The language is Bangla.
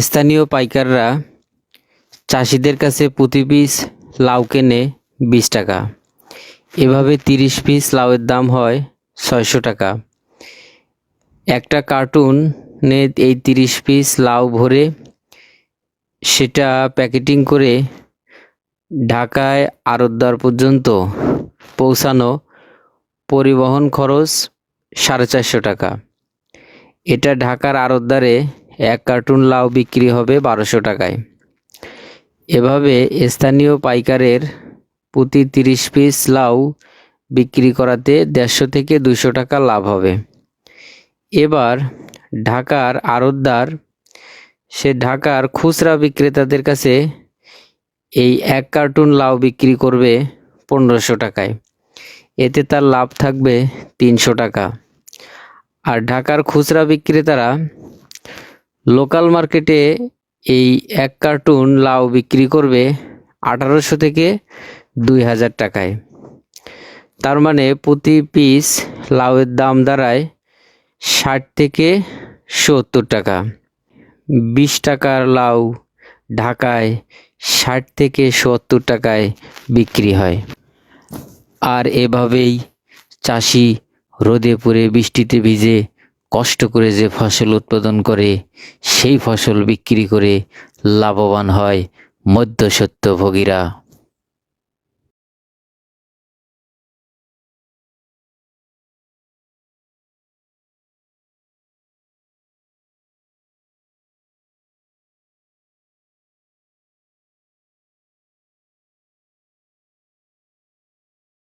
স্থানীয় পাইকাররা চাষিদের কাছে প্রতি পিস লাউ কেনে বিশ টাকা। এভাবে তিরিশ পিস লাউয়ের দাম হয় ছয়শো টাকা। একটা কার্টুনে এই তিরিশ পিস লাউ ভরে সেটা প্যাকেটিং করে ঢাকায় আড়তদার পর্যন্ত পৌঁছানো পরিবহন খরচ সাড়ে চারশো টাকা। এটা ঢাকার আড়তদারে এক কার্টুন লাউ বিক্রি হবে বারোশো টাকায়। এভাবে স্থানীয় পাইকারের প্রতি তিরিশ পিস লাউ বিক্রি করাতে দেড়শো থেকে দুশো টাকা লাভ হবে। এবার ঢাকার আড়তদার, সে ঢাকার খুচরা বিক্রেতাদের কাছে এই এক কার্টুন লাউ বিক্রি করবে পনেরোশো টাকায়। এতে তার লাভ থাকবে তিনশো টাকা। আর ঢাকার খুচরা বিক্রেতারা লোকাল মার্কেটে এই এক কার্টুন লাউ বিক্রি করবে আঠারোশো থেকে দুই হাজার টাকায়। তার মানে প্রতি পিস লাউয়ের দাম দাঁড়ায় ষাট থেকে সত্তর টাকা। বিশ টাকার লাউ ঢাকায় ষাট থেকে সত্তর টাকায় বিক্রি হয়। আর এভাবেই চাষি রোদে পুড়ে বৃষ্টিতে ভিজে কষ্ট করে যে ফসল উৎপাদন করে সেই ফসল বিক্রি করে লাভবান হয় মধ্যসত্যভোগীরা